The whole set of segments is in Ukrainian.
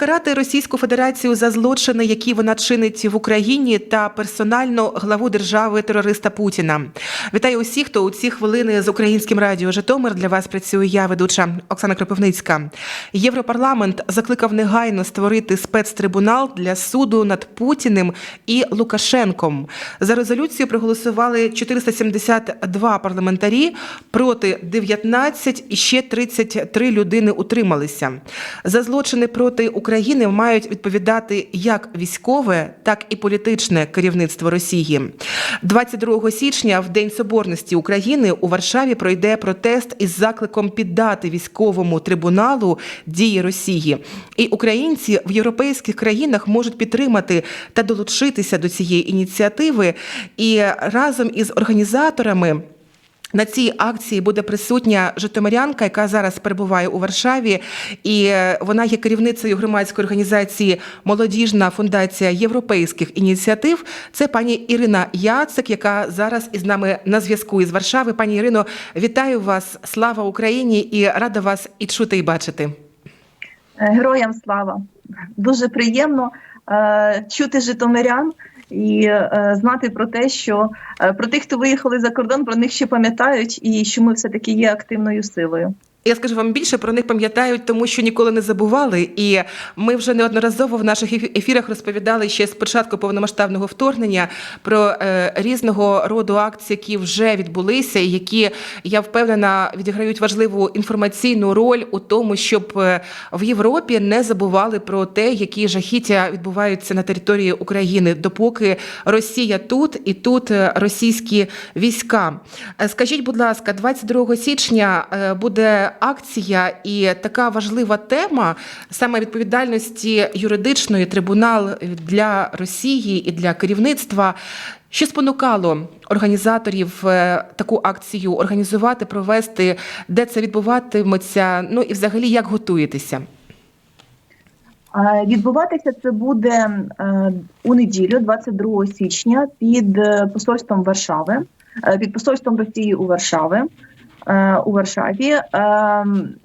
покарати Російську Федерацію за злочини, які вона чинить в Україні, та персонально главу держави терориста Путіна. Вітаю усіх, хто у ці хвилини з українським радіо Житомир для вас працює я, ведуча Оксана Кропивницька. Європарламент закликав негайно створити спецтрибунал для суду над Путіним і Лукашенком. За резолюцію проголосували 472 парламентарі проти 19 і ще 33 людини утрималися. За злочини проти України мають відповідати як військове, так і політичне керівництво Росії. 22 січня, в День Соборності України, у Варшаві пройде протест із закликом піддати військовому трибуналу дії Росії. І українці в європейських країнах можуть підтримати та долучитися до цієї ініціативи. І разом із організаторами. На цій акції буде присутня Житомирянка, яка зараз перебуває у Варшаві, і е, вона є керівницею громадської організації Молодіжна фундація європейських ініціатив. Це пані Ірина Яцик, яка зараз із нами на зв'язку із Варшави. Пані Ірино, вітаю вас! Слава Україні! І рада вас і чути, і бачити. Героям слава! Дуже приємно е, чути житомирян і е, знати про те, що е, про тих, хто виїхали за кордон, про них ще пам'ятають, і що ми все таки є активною силою. Я скажу вам більше про них пам'ятають, тому що ніколи не забували. І ми вже неодноразово в наших ефірах розповідали ще з початку повномасштабного вторгнення про е, різного роду акції, які вже відбулися, і які я впевнена відіграють важливу інформаційну роль у тому, щоб е, в Європі не забували про те, які жахіття відбуваються на території України, допоки Росія тут і тут е, російські війська. Е, Скажіть, будь ласка, 22 січня буде акція і така важлива тема саме відповідальності юридичної трибунал для Росії і для керівництва. Що спонукало організаторів е, таку акцію організувати, провести, де це відбуватиметься? Ну і взагалі як готуєтеся? Відбуватися це буде е, у неділю, 22 січня, під е, посольством Варшави, під посольством Росії у Варшави. Е, У Варшаві Е,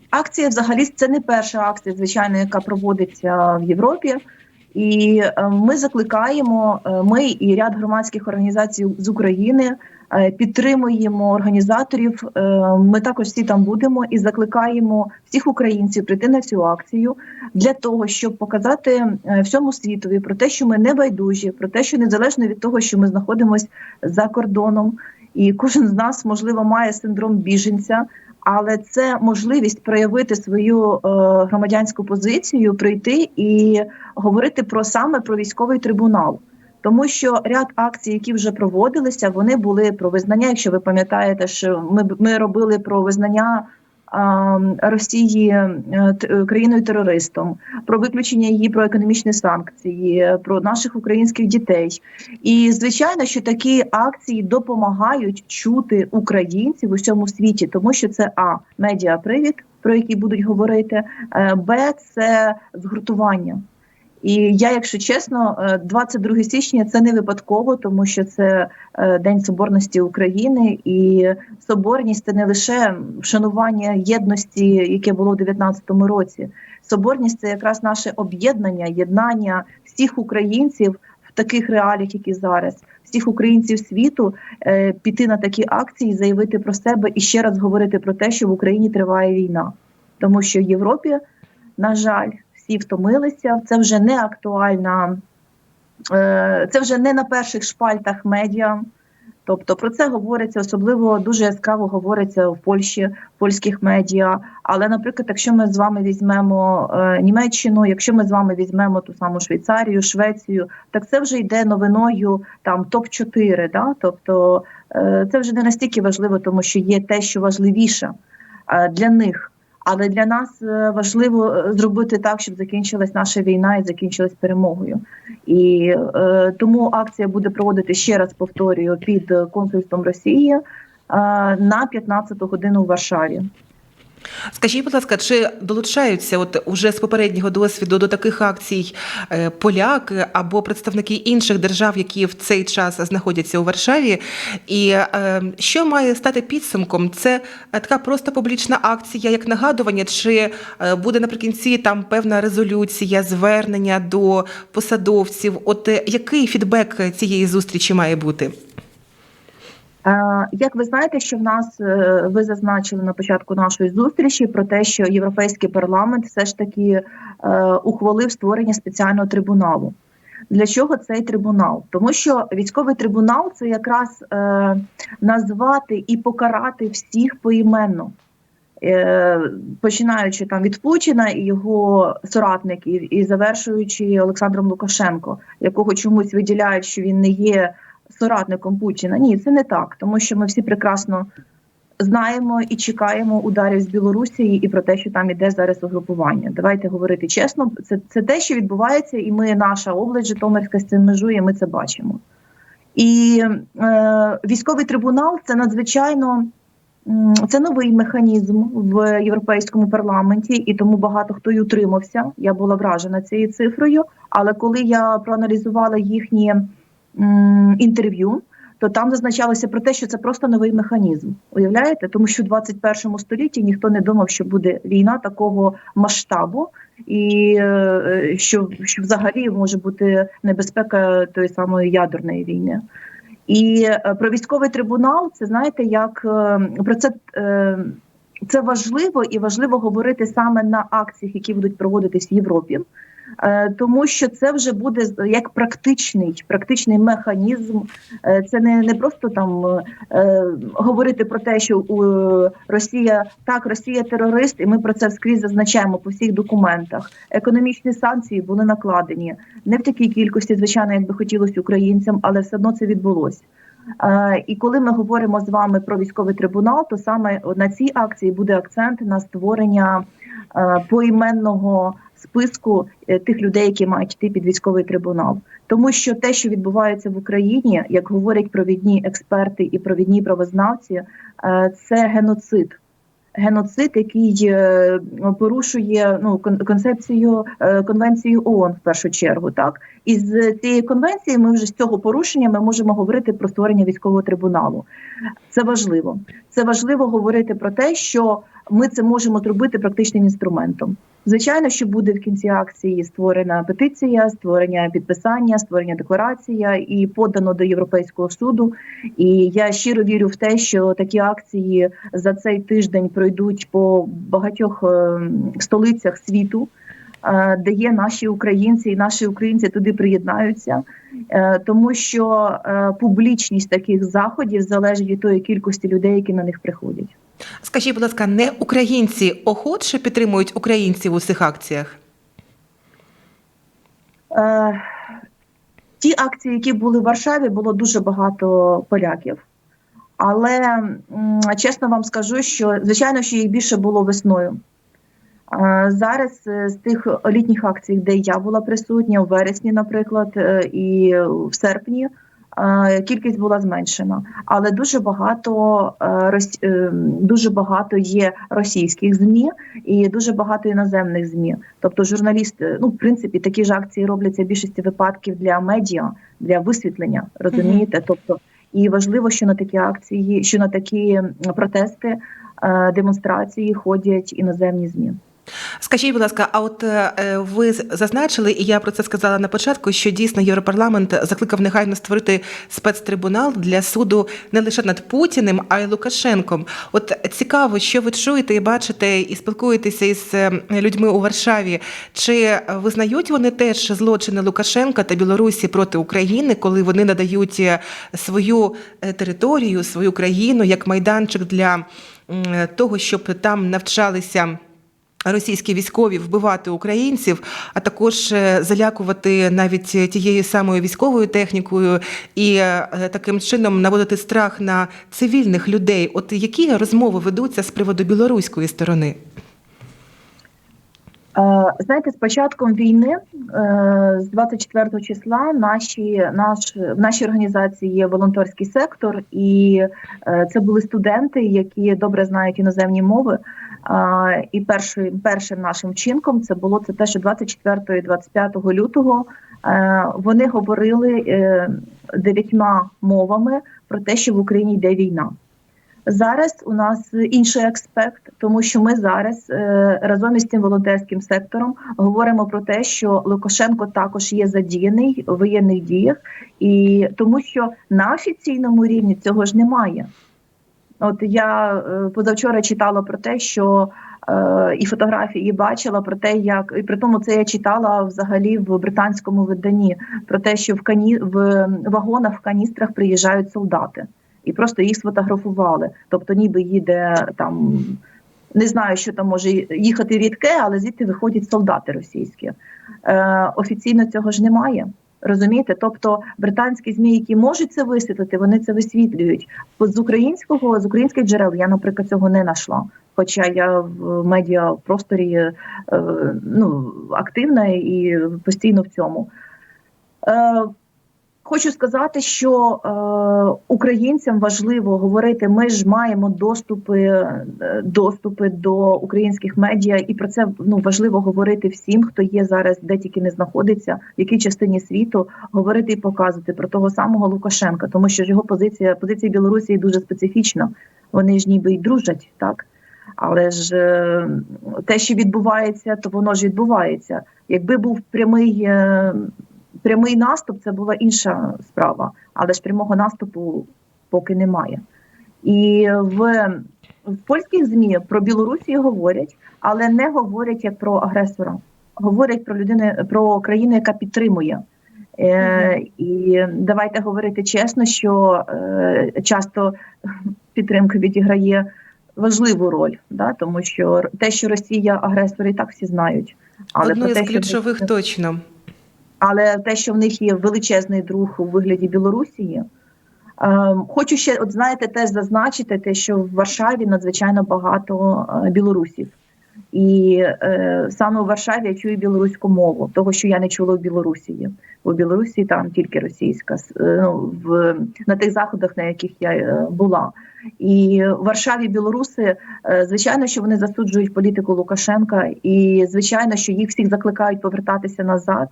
акція взагалі це не перша акція, звичайно, яка проводиться в Європі. І е, ми закликаємо, ми і ряд громадських організацій з України підтримуємо організаторів. Ми також всі там будемо і закликаємо всіх українців прийти на цю акцію для того, щоб показати всьому світові про те, що ми не байдужі, про те, що незалежно від того, що ми знаходимося за кордоном, і кожен з нас можливо має синдром біженця. Але це можливість проявити свою е, громадянську позицію, прийти і говорити про саме про військовий трибунал. Тому що ряд акцій, які вже проводилися, вони були про визнання. Якщо ви пам'ятаєте, що ми ми робили про визнання Росії е, країною терористом, про виключення її про економічні санкції, про наших українських дітей. І звичайно, що такі акції допомагають чути українців у всьому світі, тому що це а медіапривід, про який будуть говорити, е, б це згуртування. І я, якщо чесно, е, 22 січня це не випадково, тому що це е, День Соборності України, і соборність це не лише вшанування єдності, яке було в 19-му році. Соборність це якраз наше об'єднання, єднання всіх українців в таких реаліях, які зараз, всіх українців світу е, піти на такі акції, заявити про себе і ще раз говорити про те, що в Україні триває війна, тому що в Європі, на жаль всі втомилися. Це вже не актуальна, е, це вже не на перших шпальтах медіа. Тобто про це говориться особливо дуже яскраво говориться в Польщі, в польських медіа. Але, наприклад, якщо ми з вами візьмемо е, Німеччину, якщо ми з вами візьмемо ту саму Швейцарію, Швецію, так це вже йде новиною там топ 4 Да? Тобто е, це вже не настільки важливо, тому що є те, що важливіше е, для них. Але для нас е, важливо е, зробити так, щоб закінчилась наша війна і закінчилась перемогою. І е, тому акція буде проводити ще раз повторюю під консульством Росії е, на 15 годину в Варшаві. Скажіть, будь ласка, чи долучаються от уже з попереднього досвіду до таких акцій е, поляки або представники інших держав, які в цей час знаходяться у Варшаві? І е, що має стати підсумком? Це е, така просто публічна акція, як нагадування, чи буде наприкінці там певна резолюція, звернення до посадовців? От який фідбек цієї зустрічі має бути? Як ви знаєте, що в нас е, ви зазначили на початку нашої зустрічі про те, що Європейський парламент все ж таки е, ухвалив створення спеціального трибуналу. Для чого цей трибунал? Тому що військовий трибунал це якраз е, назвати і покарати всіх поіменно. Починаючи там від Путіна і його соратників, і завершуючи Олександром Лукашенко, якого чомусь виділяють, що він не є соратником Путіна. Ні, це не так, тому що ми всі прекрасно знаємо і чекаємо ударів з Білорусі і про те, що там іде зараз угрупування. Давайте говорити чесно. Це, це те, що відбувається, і ми, наша область Житомирська з цим межує. Ми це бачимо. І е, військовий трибунал це надзвичайно. Це новий механізм в європейському парламенті, і тому багато хто й утримався. Я була вражена цією цифрою. Але коли я проаналізувала їхні інтерв'ю, то там зазначалося про те, що це просто новий механізм. Уявляєте? Тому що в 21 столітті ніхто не думав, що буде війна такого масштабу, і е, що, що взагалі може бути небезпека тої самої ядерної війни. І е, про військовий трибунал, це знаєте, як е, про це. Це важливо і важливо говорити саме на акціях, які будуть проводитись в Європі. Е, тому що це вже буде як практичний, практичний механізм. Е, Це не, не просто там е, говорити про те, що Росія так, Росія терорист, і ми про це вскрізь зазначаємо по всіх документах. Економічні санкції були накладені не в такій кількості, звичайно, як би хотілося українцям, але все одно це відбулося. І коли ми говоримо з вами про військовий трибунал, то саме на цій акції буде акцент на створення поіменного списку е, тих людей, які мають йти під військовий трибунал. Тому що те, що відбувається в Україні, як говорять провідні експерти і провідні правознавці, е, це геноцид. Геноцид, який е, порушує ну кон- концепцію конвенцію ООН в першу чергу, так і з цієї конвенції ми вже з цього порушення ми можемо говорити про створення військового трибуналу. Це важливо. Це важливо говорити про те, що ми це можемо зробити практичним інструментом. Звичайно, що буде в кінці акції створена петиція, створення підписання, створення декларація і подано до Європейського суду. І я щиро вірю в те, що такі акції за цей тиждень пройдуть по багатьох е, столицях світу, е, де є наші українці, і наші українці туди приєднаються, Е, тому що публічність таких заходів залежить від тої кількості людей, які на них приходять. Скажіть, будь ласка, не українці охоче підтримують українців у цих акціях? Е, ті акції, які були в Варшаві, було дуже багато поляків. Але чесно вам скажу, що звичайно, що їх більше було весною. Е, Зараз е, з тих літніх акцій, де я була присутня, у вересні, наприклад, і в серпні, кількість була зменшена. Але дуже багато е, е, дуже багато є російських змі і дуже багато іноземних змі. Тобто журналісти, ну в принципі, такі ж акції робляться в більшості випадків для медіа, для висвітлення. Розумієте? Тобто, і важливо, що на такі акції, що на такі протести, е, демонстрації ходять іноземні змі. Скажіть, будь ласка, а от е, ви зазначили, і я про це сказала на початку, що дійсно Європарламент закликав негайно створити спецтрибунал для суду не лише над Путіним, а й Лукашенком. От цікаво, що ви чуєте і бачите, і спілкуєтеся із е, людьми у Варшаві. Чи визнають вони теж злочини Лукашенка та Білорусі проти України, коли вони надають е, свою е, територію, свою країну як майданчик для того, щоб там навчалися? Російські військові вбивати українців, а також е, залякувати навіть тією самою військовою технікою і е, таким чином наводити страх на цивільних людей. От які розмови ведуться з приводу білоруської сторони? Е, Знаєте, з початком війни, з 24 числа, наші наш в нашій організації є волонтерський сектор, і це були студенти, які добре знають іноземні мови. І першим, першим нашим вчинком це було це те, що 24 і 25 лютого е, вони говорили е, дев'ятьма мовами про те, що в Україні йде війна. Зараз у нас інший аспект, тому що ми зараз е, разом із цим волонтерським сектором говоримо про те, що Лукашенко також є задіяний у воєнних діях, і тому що на офіційному рівні цього ж немає. От я е, позавчора читала про те, що е, і фотографії бачила про те, як і при тому це я читала взагалі в британському виданні про те, що в кані в вагонах в каністрах приїжджають солдати, і просто їх сфотографували. Тобто, ніби їде там. Не знаю, що там може їхати рідке, але звідти виходять солдати російські. Е, офіційно цього ж немає. Розумієте? Тобто британські змі, які можуть це висвітлити, вони це висвітлюють. З українського, з українських джерел я, наприклад, цього не знайшла. Хоча я в медіапросторі е, ну, активна і постійно в цьому. Хочу сказати, що е, українцям важливо говорити. Ми ж маємо доступи, е, доступи до українських медіа, і про це ну важливо говорити всім, хто є зараз, де тільки не знаходиться, в якій частині світу говорити і показувати про того самого Лукашенка, тому що його позиція позиція Білорусі дуже специфічна. Вони ж ніби й дружать, так але ж е, те, що відбувається, то воно ж відбувається. Якби був прямий. Е, прямий наступ це була інша справа, але ж прямого наступу поки немає. І в, в польських ЗМІ про Білорусію говорять, але не говорять як про агресора. Говорять про людину, про країну, яка підтримує. Е, І давайте говорити чесно, що е, часто підтримка відіграє важливу роль, да, тому що те, що Росія агресор, і так всі знають. Але Одну із те, ключових що... точно. Але те, що в них є величезний друг у вигляді Білорусії, е, хочу ще, от знаєте, теж зазначити, те, що в Варшаві надзвичайно багато е, білорусів. І е, саме у Варшаві я чую білоруську мову, того, що я не чула в Білорусі. У Білорусі там тільки російська, ну, в, на тих заходах, на яких я е, була. І в Варшаві білоруси, е, звичайно, що вони засуджують політику Лукашенка, і звичайно, що їх всіх закликають повертатися назад.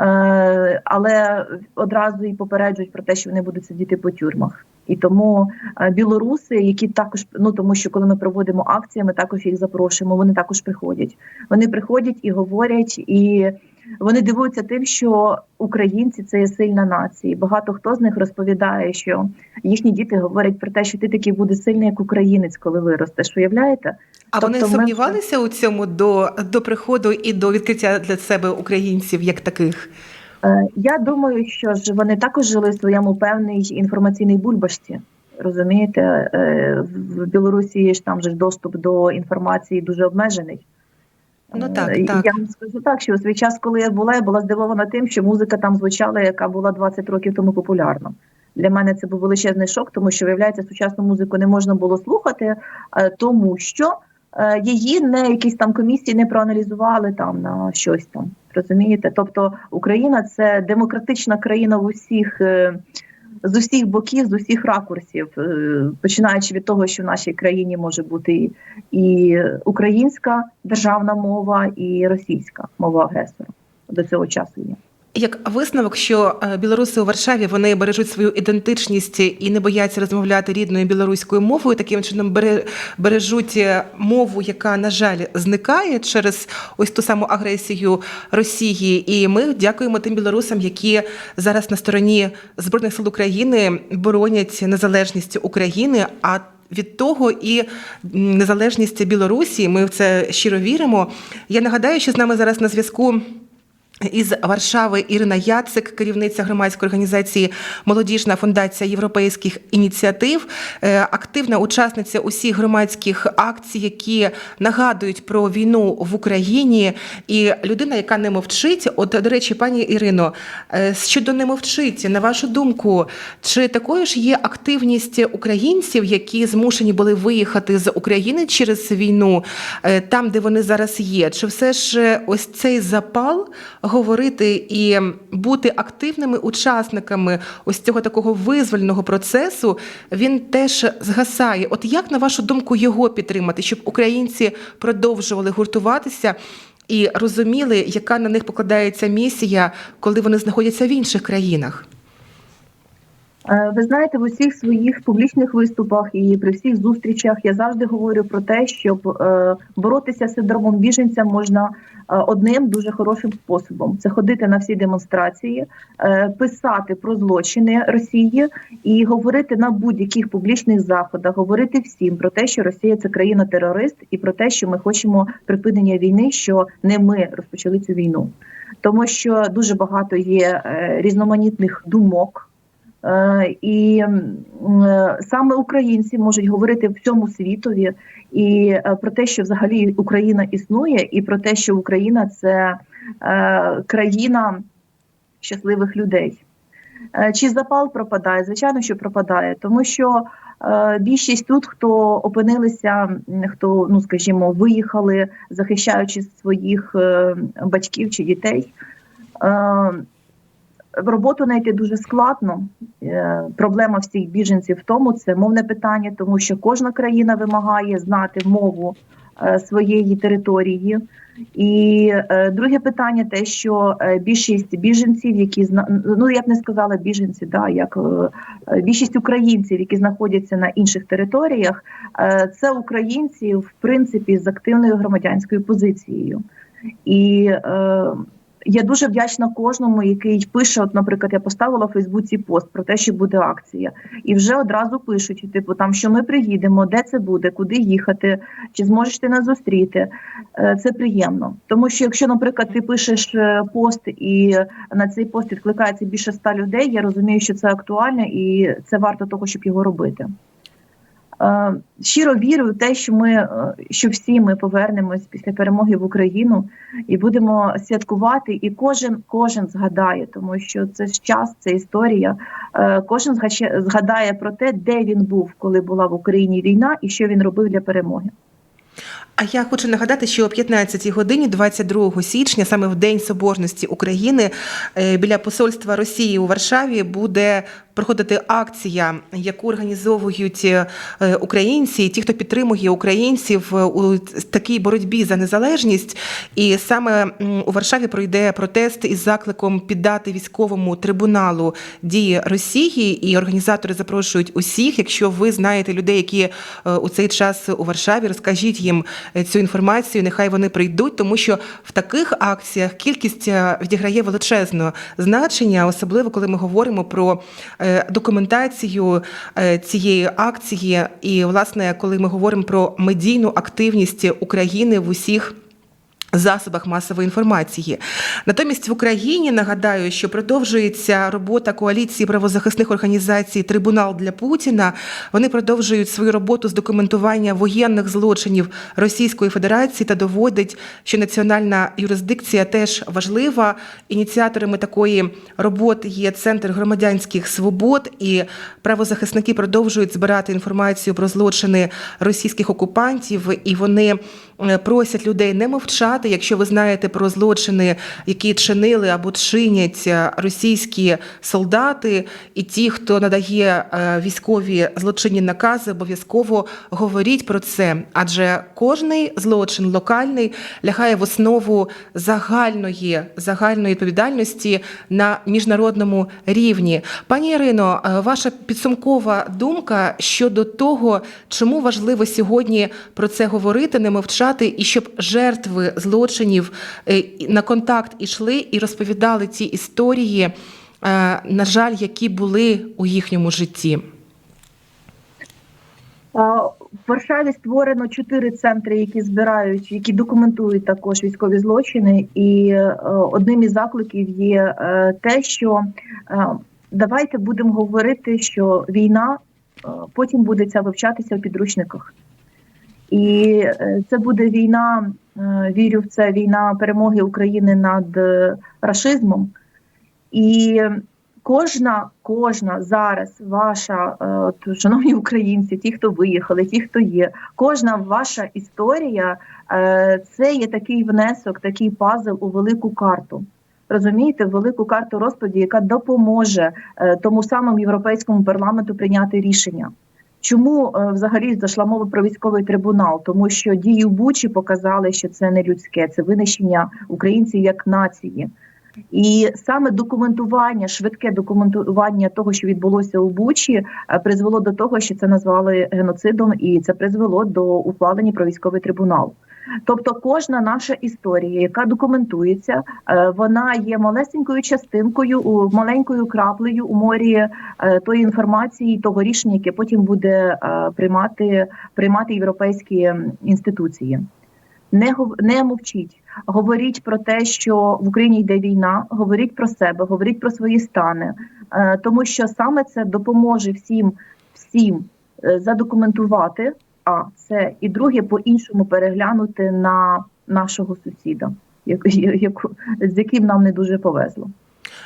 Е, але одразу і попереджують про те, що вони будуть сидіти по тюрмах. І тому е, білоруси, які також ну тому, що коли ми проводимо акції, ми також їх запрошуємо. Вони також приходять. Вони приходять і говорять, і вони дивуються тим, що українці це є сильна нація. Багато хто з них розповідає, що їхні діти говорять про те, що ти такий буде сильний, як українець, коли виростеш. Уявляєте? А тобто вони сумнівалися ми... у цьому до, до приходу і до відкриття для себе українців як таких? Я думаю, що ж вони також жили в своєму певній інформаційній бульбашці. Розумієте, в Білорусі ж там же доступ до інформації дуже обмежений. Ну так, так. Я вам скажу так, що у свій час, коли я була, я була здивована тим, що музика там звучала, яка була 20 років тому популярна. Для мене це був величезний шок, тому що виявляється, сучасну музику не можна було слухати, тому що її не якісь там комісії не проаналізували там на щось там. Розумієте? Тобто Україна це демократична країна в усіх з усіх боків, з усіх ракурсів, починаючи від того, що в нашій країні може бути і українська державна мова, і російська мова агресора до цього часу є. Як висновок, що білоруси у Варшаві вони бережуть свою ідентичність і не бояться розмовляти рідною білоруською мовою, таким чином бережуть мову, яка на жаль зникає через ось ту саму агресію Росії. І ми дякуємо тим білорусам, які зараз на стороні збройних сил України боронять незалежність України. А від того і незалежність Білорусі. Ми в це щиро віримо. Я нагадаю, що з нами зараз на зв'язку. Із Варшави Ірина Яцик, керівниця громадської організації Молодіжна фундація європейських ініціатив, активна учасниця усіх громадських акцій, які нагадують про війну в Україні, і людина, яка не мовчить. От до речі, пані Ірино, щодо не мовчить, на вашу думку, чи такою ж є активність українців, які змушені були виїхати з України через війну, там, де вони зараз є? Чи все ж ось цей запал? Говорити і бути активними учасниками ось цього такого визвольного процесу, він теж згасає. От як на вашу думку його підтримати, щоб українці продовжували гуртуватися? І розуміли, яка на них покладається місія, коли вони знаходяться в інших країнах. Е, Ви знаєте, в усіх своїх публічних виступах і при всіх зустрічах я завжди говорю про те, щоб е, боротися з синдромом біженця можна е, одним дуже хорошим способом: це ходити на всі демонстрації, писати про злочини Росії і говорити на будь-яких публічних заходах, говорити всім про те, що Росія це країна-терорист, і про те, що ми хочемо припинення війни, що не ми розпочали цю війну, тому що дуже багато є різноманітних думок. Е, І е, саме українці можуть говорити всьому світові і е, про те, що взагалі Україна існує, і про те, що Україна це країна щасливих людей. Чи запал пропадає? Звичайно, що пропадає, тому що більшість тут, хто опинилися, хто, ну скажімо, виїхали, захищаючи своїх батьків чи дітей. Роботу знайти дуже складно. Е, Проблема всіх біженців в тому це мовне питання, тому що кожна країна вимагає знати мову е, своєї території. І е, друге питання те, що більшість біженців, які ну я б не сказала біженці, да як більшість українців, які знаходяться на інших територіях, це українці в принципі з активною громадянською позицією. І я дуже вдячна кожному, який пише. От, наприклад, я поставила в Фейсбуці пост про те, що буде акція, і вже одразу пишуть: типу, там що ми приїдемо, де це буде, куди їхати, чи зможеш ти нас зустріти. Е, Це приємно, тому що якщо, наприклад, ти пишеш е, пост і на цей пост відкликається більше ста людей, я розумію, що це актуально і це варто того, щоб його робити. Е, Щиро вірю в те, що ми е, що всі ми повернемось після перемоги в Україну і будемо святкувати. І кожен кожен згадає, тому що це ж час, це історія. Е, Кожен згадає про те, де він був, коли була в Україні війна, і що він робив для перемоги. А я хочу нагадати, що о 15 годині, 22 січня, саме в День Соборності України, біля посольства Росії у Варшаві буде проходити акція, яку організовують е, українці, ті, хто підтримує українців е, у такій боротьбі за незалежність. І саме у Варшаві пройде протест із закликом піддати військовому трибуналу дії Росії. І організатори запрошують усіх. Якщо ви знаєте людей, які е, у цей час у Варшаві, розкажіть їм цю інформацію. Нехай вони прийдуть, тому що в таких акціях кількість відіграє величезне значення, особливо коли ми говоримо про документацію е, цієї акції, і власне, коли ми говоримо про медійну активність України в усіх. Засобах масової інформації натомість в Україні нагадаю, що продовжується робота коаліції правозахисних організацій Трибунал для Путіна. Вони продовжують свою роботу з документування воєнних злочинів Російської Федерації та доводять, що національна юрисдикція теж важлива. Ініціаторами такої роботи є Центр громадянських свобод, і правозахисники продовжують збирати інформацію про злочини російських окупантів, і вони просять людей не мовчати, якщо ви знаєте про злочини, які чинили або чинять е, російські солдати, і ті, хто надає е, військові злочинні накази, обов'язково говоріть про це. Адже кожний злочин локальний лягає в основу загальної загальної відповідальності на міжнародному рівні. Пані Ірино, е, ваша підсумкова думка щодо того, чому важливо сьогодні про це говорити, не мовчати, і щоб жертви злочинів е, на контакт ішли і розповідали ці історії, е, на жаль, які були у їхньому житті. В Варшаві створено чотири центри, які збирають, які документують також військові злочини. І е, одним із закликів є те, що давайте будемо говорити, що війна потім буде ця вивчатися в підручниках. І е, це буде війна, е, вірю в це, війна перемоги України над е, рашизмом. І кожна, кожна зараз ваша, от, шановні українці, ті, хто виїхали, ті, хто є, кожна ваша історія це є такий внесок, такий пазл у велику карту. Розумієте, велику карту розкладів, яка допоможе тому самому європейському парламенту прийняти рішення. Чому е, взагалі зайшла мова про військовий трибунал? Тому що дії в Бучі показали, що це не людське, це винищення українців як нації. І саме документування, швидке документування того, що відбулося у Бучі, е, призвело до того, що це назвали геноцидом, і це призвело до ухвалення про військовий трибунал. Тобто, кожна наша історія, яка документується, е, вона є малесенькою частинкою, маленькою краплею у морі е, тої інформації, того рішення, яке потім буде е, приймати, приймати європейські інституції. Не не мовчіть, говоріть про те, що в Україні йде війна, говоріть про себе, говоріть про свої стани, тому що саме це допоможе всім, всім задокументувати. А це і друге по-іншому переглянути на нашого сусіда, як, яку, з яким нам не дуже повезло.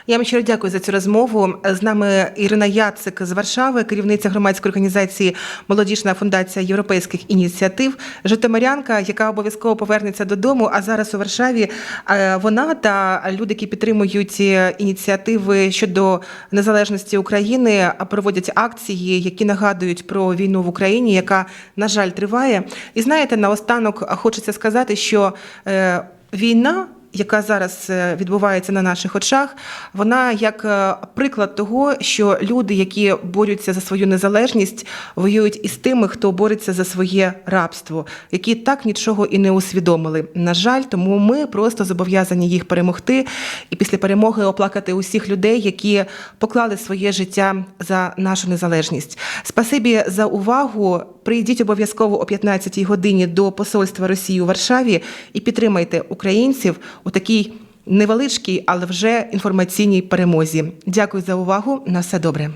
Я вам щиро дякую за цю розмову. З нами Ірина Яцик з Варшави, керівниця громадської організації Молодіжна фундація європейських ініціатив, Житомирянка, яка обов'язково повернеться додому. А зараз у Варшаві е, вона та люди, які підтримують е, ініціативи щодо незалежності України, проводять акції, які нагадують про війну в Україні, яка на жаль триває. І знаєте, наостанок хочеться сказати, що е, війна яка зараз е, відбувається на наших очах, вона як е, приклад того, що люди, які борються за свою незалежність, воюють із тими, хто бореться за своє рабство, які так нічого і не усвідомили. На жаль, тому ми просто зобов'язані їх перемогти і після перемоги оплакати усіх людей, які поклали своє життя за нашу незалежність. Спасибі за увагу. Прийдіть обов'язково о 15-й годині до посольства Росії у Варшаві і підтримайте українців у такій невеличкій, але вже інформаційній перемозі. Дякую за увагу. На все добре.